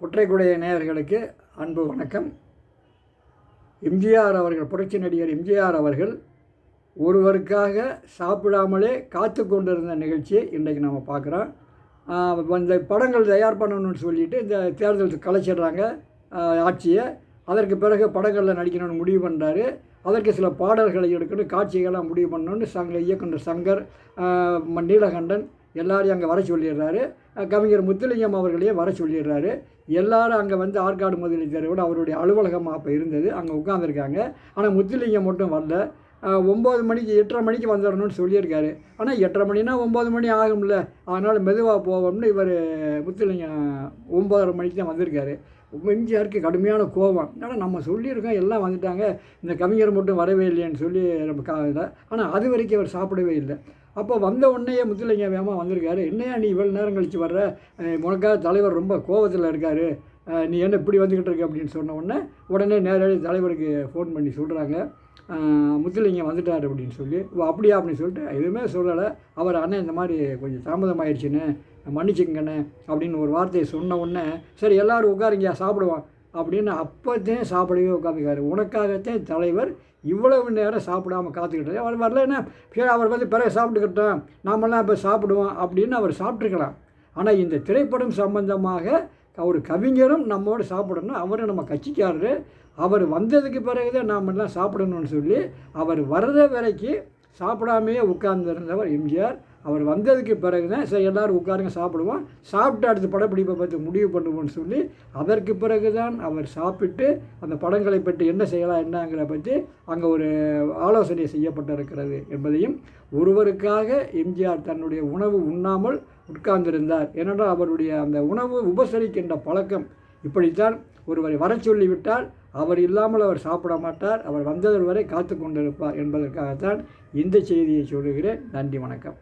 குற்றைக்குடைய நேயர்களுக்கு அன்பு வணக்கம். எம்ஜிஆர் அவர்கள் புரட்சி நடிகர் எம்ஜிஆர் அவர்கள் ஒருவருக்காக சாப்பிடாமலே காத்து கொண்டிருந்த நிகழ்ச்சியை இன்றைக்கு நம்ம பார்க்குறோம். இந்த படங்கள் தயார் பண்ணணும்னு சொல்லிட்டு இந்த தேர்தல் கலைச்சிடுறாங்க ஆட்சியை. அதற்கு பிறகு படங்களில் நடிக்கணும்னு முடிவு பண்ணுறாரு அதற்கு சில பாடல்களை எடுக்கணும் காட்சிகள்லாம் முடிவு பண்ணணும்னு சங்க இயக்குனர் சங்கர் நீலகண்டன் எல்லாரையும் அங்கே வர சொல்லிடுறாரு. கவிஞர் முத்துலிங்கம் அவர்களையும் வர சொல்லிடுறாரு. எல்லாரும் அங்கே வந்து ஆற்காடு முதலி தெருவோட அவருடைய அலுவலகமாக அப்போ இருந்தது. அங்கே உட்காந்துருக்காங்க ஆனால் முத்துலிங்கம் மட்டும் வரல. ஒம்பது மணிக்கு எட்டரை மணிக்கு வந்துடணும்னு சொல்லியிருக்காரு. ஆனால் எட்டரை மணினா ஒம்பது மணி ஆகும்ல. அதனால் மெதுவாக போவோம்னு இவர் முத்துலிங்கம் ஒம்பதரை மணிக்கு தான் வந்திருக்காரு. எம்ஜிஆருக்கு கடுமையான கோபம். ஆனால் நம்ம சொல்லியிருக்கோம். எல்லாம் வந்துட்டாங்க. இந்த கவிஞர் மட்டும் வரவே இல்லைன்னு சொல்லி நம்ம கா ஆனால் அது வரைக்கும் அவர் சாப்பிடவே இல்லை. அப்போ வந்த உடனேயே முத்துலிங்க வேகமாக வந்திருக்காரு. என்னையா நீ இவ்வளோ நேரம் கழித்து வர்ற? அஹ் உனக்காக தலைவர் ரொம்ப கோபத்தில் இருக்கார். நீ என்ன இப்படி வந்துக்கிட்டு இருக்க அப்படின்னு சொன்ன உடனே உடனே நேரடி தலைவருக்கு ஃபோன் பண்ணி சொல்கிறாங்க முத்துலிங்கம் வந்துட்டார் அப்படின்னு சொல்லி. "ஓ, அப்படியா அப்படின்னு சொல்லிட்டு எதுவுமே சொல்லலை. அவர் அண்ணன் இந்த மாதிரி கொஞ்சம் தாமதமாயிடுச்சுன்னு மன்னிச்சுங்கண்ணே அப்படின்னு ஒரு வார்த்தையை சொன்ன உடனே சரி எல்லோரும் உட்காருங்க சாப்பிடுவான் அப்படின்னு அப்போத்தையும் சாப்பிடவே உட்காந்துக்காரு உனக்காகத்தான் தலைவர் இவ்வளவு நேரம் சாப்பிடாம காத்துக்கிட்டு அவர் வரலன்னா சரி அவர் வந்து பிறகு சாப்பிட்டுக்கிட்டோம். நாமெல்லாம் இப்போ சாப்பிடுவோம் அப்படின்னு அவர் சாப்பிட்ருக்கலாம் ஆனால் இந்த திரைப்படம் சம்பந்தமாக ஒரு கவிஞரும் நம்மோடு சாப்பிடணும். அவரும் நம்ம கட்சிக்காரரு. அவர் வந்ததுக்கு பிறகு தான் நாம் சாப்பிடணும்னு சொல்லி அவர் வர்ற வரைக்கும் சாப்பிடாமையே உட்கார்ந்திருந்தவர் எம்ஜிஆர். அவர் வந்ததுக்கு பிறகு தான் சரி எல்லோரும் உட்காருங்க சாப்பிடுவோம். சாப்பிட்டு அடுத்த படப்பிடிப்பை பற்றி முடிவு பண்ணுவோம்னு சொல்லி அதற்கு பிறகு தான் அவர் சாப்பிட்டு அந்த படங்களை பற்றி என்ன செய்யலாம் என்னங்கிற பற்றி அங்கே ஒரு ஆலோசனை செய்யப்பட்டிருக்கிறது என்பதையும் ஒருவருக்காக எம்ஜிஆர் தன்னுடைய உணவு உண்ணாமல் உட்கார்ந்திருந்தார். ஏனென்றால் அவருடைய அந்த உணவு உபசரிக்கின்ற பழக்கம் இப்படித்தான் ஒருவரை வர சொல்லிவிட்டால் அவர் இல்லாமல் அவர் சாப்பிட மாட்டார். அவர் வந்தது வரை காத்து கொண்டிருப்பார் என்பதற்காகத்தான் இந்த செய்தியை சொல்லுகிறேன். நன்றி வணக்கம்.